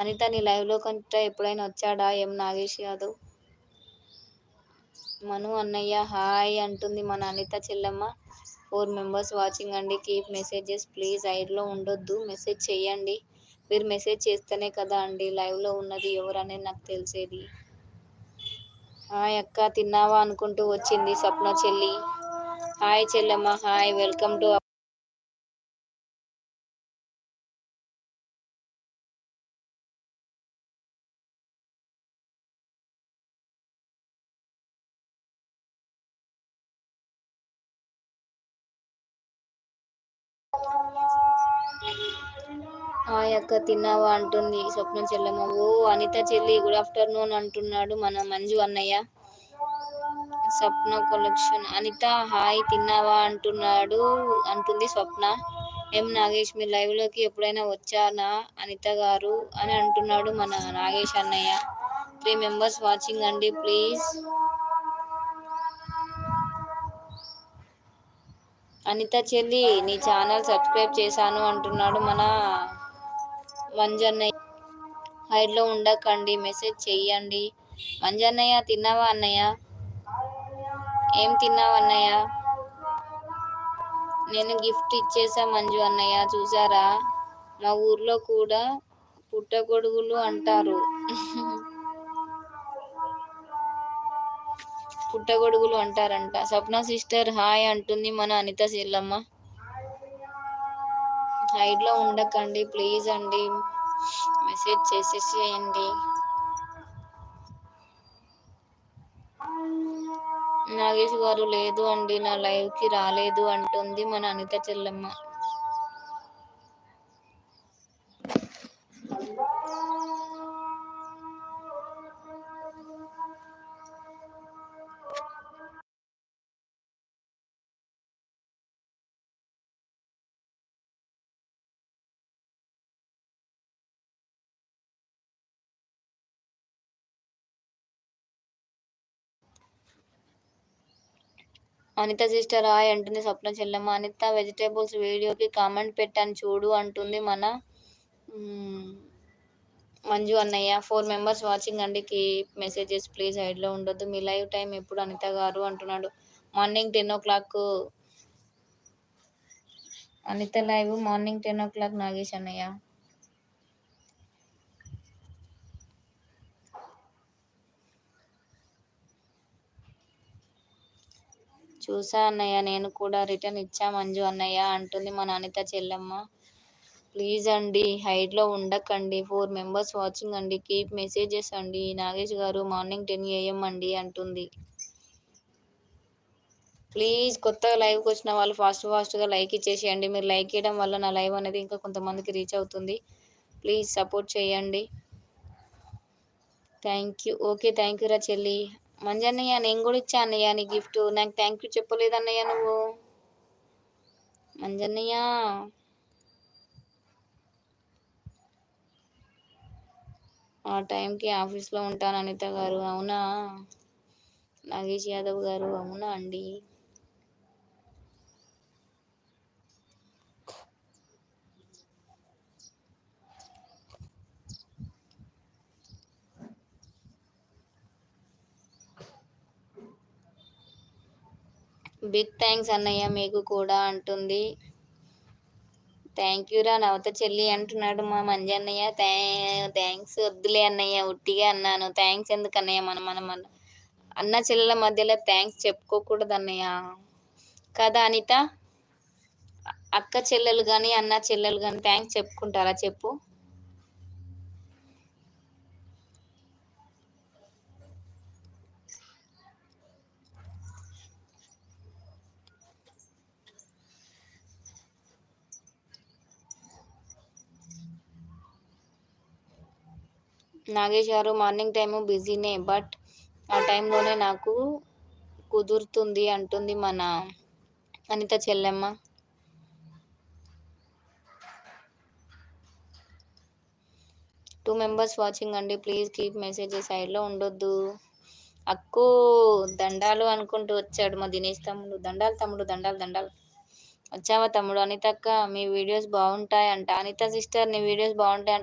అనిత నీ లైవ్లో కంటే ఎప్పుడైనా వచ్చాడా? ఏం నాగేష్ యాదవ్? మను అన్నయ్య హాయ్ అంటుంది మన అనిత చెల్లమ్మ. ఫోర్ మెంబర్స్ వాచింగ్ అండి. కీప్ మెసేజెస్ ప్లీజ్ ఐడ్లో ఉండొద్దు. మెసేజ్ చేయండి మీరు మెసేజ్ చేస్తేనే కదా అండి. లైవ్లో ఉన్నది ఎవరనేది నాకు తెలిసేది. హాయ్ అక్క తిన్నావా అనుకుంటూ వచ్చింది స్వప్న చెల్లి. Hi Chellamma hi welcome to hi అక్క తిన్నావా అంటుంది స్వప్న చెల్లెమ్మ. ఓ అనిత చెల్లి గుడ్ ఆఫ్టర్నూన్ అంటున్నాడు మన మంజు అన్నయ్య. స్వప్న కొలక్షన్ అనిత హాయ్ తిన్నావా అంటున్నాడు అంటుంది స్వప్న. ఎం నాగేష్ మీ లైవ్లోకి ఎప్పుడైనా వచ్చానా అనిత గారు అని అంటున్నాడు మన నాగేష్ అన్నయ్య. త్రీ మెంబర్స్ వాచింగ్ అండి ప్లీజ్ అనిత చెల్లి నీ ఛానల్ సబ్స్క్రైబ్ చేశాను అంటున్నాడు మన మంజన్నయ్య హైడ్లో ఉండకండి మెసేజ్ చెయ్యండి. మంజన్నయ్య తిన్నావా అన్నయ్య? ఏం తిన్నావు అన్నయ్య? నేను గిఫ్ట్ ఇచ్చేసా మంజు అన్నయ్య చూసారా మా ఊర్లో కూడా పుట్టగొడుగులు అంటారు. పుట్టగొడుగులు అంటారంట. సప్న సిస్టర్ హాయ్ అంటుంది మన అనిత చెల్లమ్మ. హైడ్లో ఉండకండి ప్లీజ్ అండి. మెసేజ్ చేసేసేయండి నాగేష్ గారు లేదు అండి నా లైవ్కి రాలేదు అంటుంది మన అనిత చెల్లమ్మ. అనిత సిస్టర్ హాయ్ అంటుంది స్వప్న చెల్లమ్మ. అనిత వెజిటేబుల్స్ వీడియోకి కామెంట్ పెట్టాను చూడు అంటుంది మన మంజు అన్నయ్య. ఫోర్ మెంబర్స్ వాచింగ్ అండి. Keep messages please. హైడ్లో ఉండొద్దు. మీ లైవ్ టైం ఎప్పుడు అనిత గారు అంటున్నాడు. Morning ten o'clock. Anitha live morning ten o'clock Nagesh అన్నయ్య. చూసా అన్నయ్య నేను కూడా రిటర్న్ ఇచ్చా మంజు అన్నయ్య అంటుంది మన అనిత చెల్లమ్మ. ప్లీజ్ అండి హైట్లో ఉండకండి ఫోర్ మెంబర్స్ వాచింగ్ అండి కీప్ మెసేజెస్ అండి నాగేష్ గారు మార్నింగ్ టెన్ ఏఎం అండి అంటుంది. ప్లీజ్ కొత్తగా లైవ్కి వచ్చిన వాళ్ళు ఫాస్ట్ ఫాస్ట్గా లైక్ ఇచ్చేసేయండి మీరు లైక్ చేయడం వల్ల నా లైవ్ అనేది ఇంకా కొంతమందికి రీచ్ అవుతుంది. ప్లీజ్ సపోర్ట్ చేయండి. Thank you okay thank you రా చెల్లి. మంజన్నయ్య నేను కూడా ఇచ్చా అన్నయ్య నీ గిఫ్ట్ నాకు థ్యాంక్ యూ చెప్పలేదన్నయ్య నువ్వు. మంజన్నయ్య. ఆ టైంకి ఆఫీస్లో ఉంటాను అనిత గారు అవునా? నాగేష్ యాదవ్ గారు అవునా అండి? బిగ్ థ్యాంక్స్ అన్నయ్య మీకు కూడా అంటుంది. థ్యాంక్ యూ రా నవత చెల్లి అంటున్నాడు మా మంజి అన్నయ్య. థ్యాంక్స్ వద్దులే అన్నయ్య ఉట్టిగా అన్నాను. థ్యాంక్స్ ఎందుకు అన్నయ్య? మనం మనం అన్న చెల్లెల మధ్యలో థ్యాంక్స్ చెప్పుకోకూడదు అన్నయ్య. కదా అనిత? అక్క చెల్లెలు కానీ అన్న చెల్లెలు కానీ థ్యాంక్స్ చెప్పుకుంటారా? చెప్పు. నాగేష్ గారు మార్నింగ్ టైము బిజీనే బట్ ఆ టైంలోనే నాకు కుదురుతుంది అంటుంది మన అనిత చెల్లెమ్మ. టూ మెంబర్స్ వాచింగ్ అండి ప్లీజ్ కీప్ మెసేజెస్ సైడ్లో ఉండొద్దు. అక్కు దండాలు అనుకుంటూ వచ్చాడు మా దినేష్ తమ్ముడు. దండాలు తమ్ముడు దండాలు దండాలు. వచ్చావా తమ్ముడు? అనితక్క మీ వీడియోస్ బాగుంటాయంట. అనిత సిస్టర్ నీ వీడియోస్ బాగుంటాయంట.